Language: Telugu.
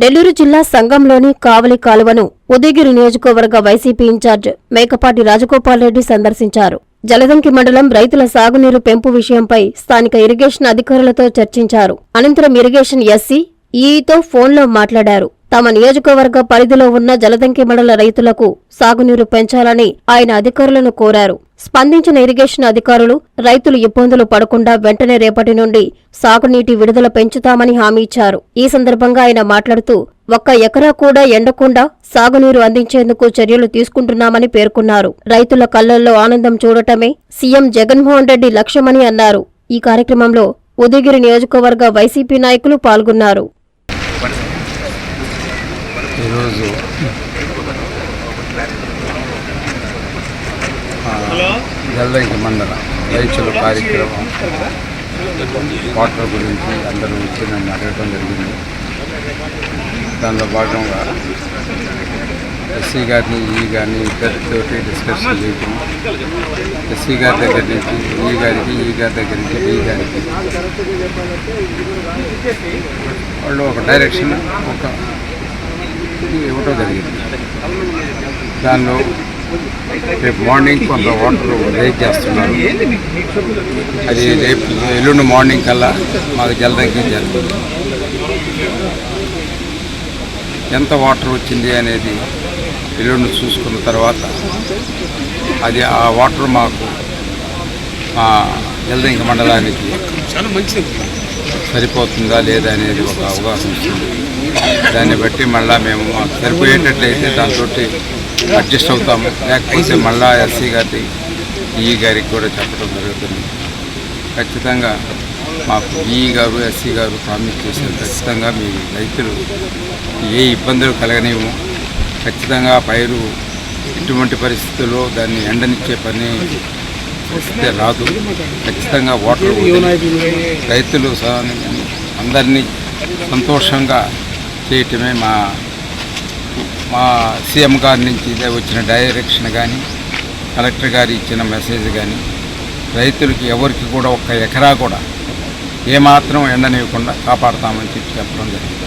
నెల్లూరు జిల్లా సంఘంలోని కావలి కాలువను ఉదయగిరి నియోజకవర్గ వైసీపీ ఇన్ఛార్జ్ మేకపాటి రాజగోపాల్ రెడ్డి సందర్శించారు. జలదంకి మండలం రైతుల సాగునీరు పెంపు విషయంపై స్థానిక ఇరిగేషన్ అధికారులతో చర్చించారు. అనంతరం ఇరిగేషన్ ఎస్సీ ఈఈతో ఫోన్లో మాట్లాడారు. తమ నియోజకవర్గ పరిధిలో ఉన్న జలదంకి మండల రైతులకు సాగునీరు పెంచాలని ఆయన అధికారులను కోరారు. స్పందించిన ఇరిగేషన్ అధికారులు రైతులు ఇబ్బందులు పడకుండా వెంటనే రేపటి నుండి సాగునీటి విడుదల పెంచుతామని హామీ ఇచ్చారు. ఈ సందర్భంగా ఆయన మాట్లాడుతూ ఒక్క ఎకరా కూడా ఎండకుండా సాగునీరు అందించేందుకు చర్యలు తీసుకుంటున్నామని పేర్కొన్నారు. రైతుల కళ్ళల్లో ఆనందం చూడటమే సీఎం జగన్మోహన్ రెడ్డి లక్ష్యమని అన్నారు. ఈ కార్యక్రమంలో ఉదయగిరి నియోజకవర్గ వైసీపీ నాయకులు పాల్గొన్నారు. ఈరోజు జలదంకి మండల రైతుల కార్యక్రమం. వాటర్ గురించి అందరూ వచ్చి నన్ను అడగడం జరిగింది. దానిలో భాగంగా ఎస్సీ గారిని ఈ గారిని ఇద్దరితోటి డిస్కషన్ చేయటం. ఎస్సీ గారి దగ్గర నుంచి ఈ గారికి ఈ గారి దగ్గర నుంచి ఈ గారికి. వాళ్ళు ఒక డైరెక్షన్ ఒక ఇవ్వటం జరిగింది. దానిలో రేపు మార్నింగ్ కొంత వాటర్ రేట్ చేస్తున్నారు. అది రేపు ఎల్లుండి మార్నింగ్ కల్లా మాకు జలదంకి జరుగుతుంది. ఎంత వాటర్ వచ్చింది అనేది ఎల్లుండి చూసుకున్న తర్వాత అది ఆ వాటర్ మాకు మా జలదంకి మండలానికి సరిపోతుందా లేదా అనేది ఒక అవగాహన వస్తుంది. దాన్ని బట్టి మళ్ళీ మేము మాకు సరిపోయేటట్లయితే దాంతో అడ్జస్ట్ అవుతాము. లేకపోతే మళ్ళా ఎస్సీ గారి ఈ గారికి కూడా చెప్పడం జరుగుతుంది. ఖచ్చితంగా మాకు ఈ గారు ఎస్సీ గారు ప్రామిస్ చేశారు ఖచ్చితంగా మీ రైతులు ఏ ఇబ్బందులు కలగనేమో ఖచ్చితంగా పైరు ఎటువంటి పరిస్థితుల్లో దాన్ని ఎండనిచ్చే పని వస్తే రాదు. ఖచ్చితంగా వాటర్ రైతులు అందరినీ సంతోషంగా చేయటమే మా మా సీఎం గారి నుంచి ఇదే వచ్చిన డైరెక్షన్ కానీ కలెక్టర్ గారు ఇచ్చిన మెసేజ్ కానీ రైతులకి ఎవరికి కూడా ఒక్క ఎకరా కూడా ఏమాత్రం ఎండనివ్వకుండా కాపాడతామని చెప్పి చెప్పడం జరిగింది.